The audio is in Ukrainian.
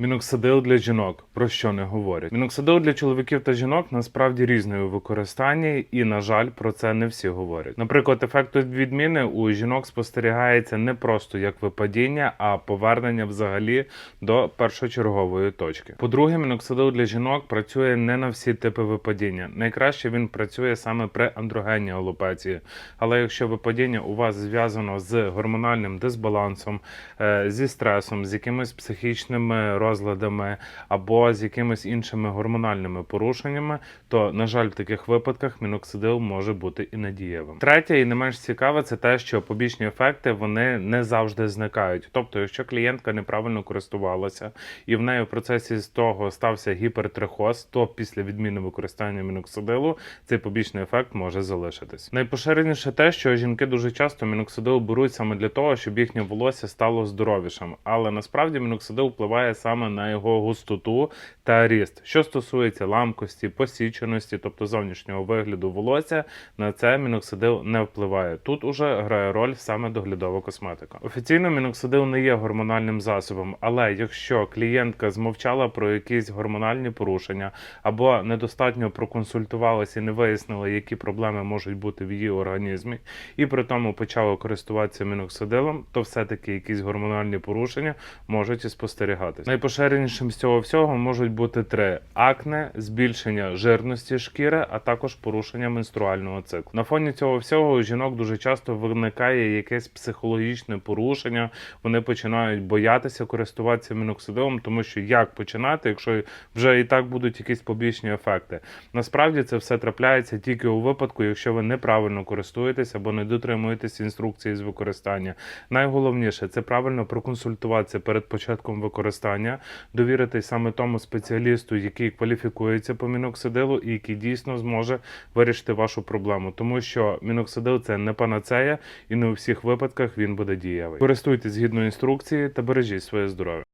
Міноксидил для жінок про що не говорять. Міноксидил для чоловіків та жінок насправді різний у використанні, і на жаль, про це не всі говорять. Наприклад, ефект відміни у жінок спостерігається не просто як випадіння, а повернення взагалі до першочергової точки. По-друге, міноксидил для жінок працює не на всі типи випадіння. Найкраще він працює саме при андрогенній алопеції. Але якщо випадіння у вас зв'язано з гормональним дисбалансом, е, зі стресом, з якимись психічними розладами або з якимись іншими гормональними порушеннями, то на жаль, в таких випадках міноксидил може бути і надієвим. Третє, і не менш цікаве, це те, що побічні ефекти вони не завжди зникають. Тобто, якщо клієнтка неправильно користувалася і в неї в процесі з того стався гіпертрихоз, то після відміни використання міноксидилу цей побічний ефект може залишитись. Найпоширеніше те, що жінки дуже часто міноксидил беруть саме для того, щоб їхнє волосся стало здоровішим. Але насправді міноксидил впливає саме на його густоту та ріст. Що стосується ламкості, посіченості, тобто зовнішнього вигляду волосся, на це міноксидил не впливає. Тут уже грає роль саме доглядова косметика. Офіційно міноксидил не є гормональним засобом, але якщо клієнтка змовчала про якісь гормональні порушення або недостатньо проконсультувалася і не вияснила, які проблеми можуть бути в її організмі, і при тому почала користуватися міноксидилом, то все-таки якісь гормональні порушення можуть і спостерігатися. Найпоширенішим з цього всього можуть бути три: акне, збільшення жирності шкіри, а також порушення менструального циклу. На фоні цього всього у жінок дуже часто виникає якесь психологічне порушення. Вони починають боятися користуватися міноксидилом, тому що як починати, якщо вже і так будуть якісь побічні ефекти. Насправді це все трапляється тільки у випадку, якщо ви неправильно користуєтесь або не дотримуєтесь інструкції з використання. Найголовніше це правильно проконсультуватися перед початком використання, довіритись саме тому спеціалісту, який кваліфікується по міноксидилу і який дійсно зможе вирішити вашу проблему, тому що міноксидил це не панацея, і не у всіх випадках він буде дієвий. Користуйтесь згідно інструкції та бережіть своє здоров'я.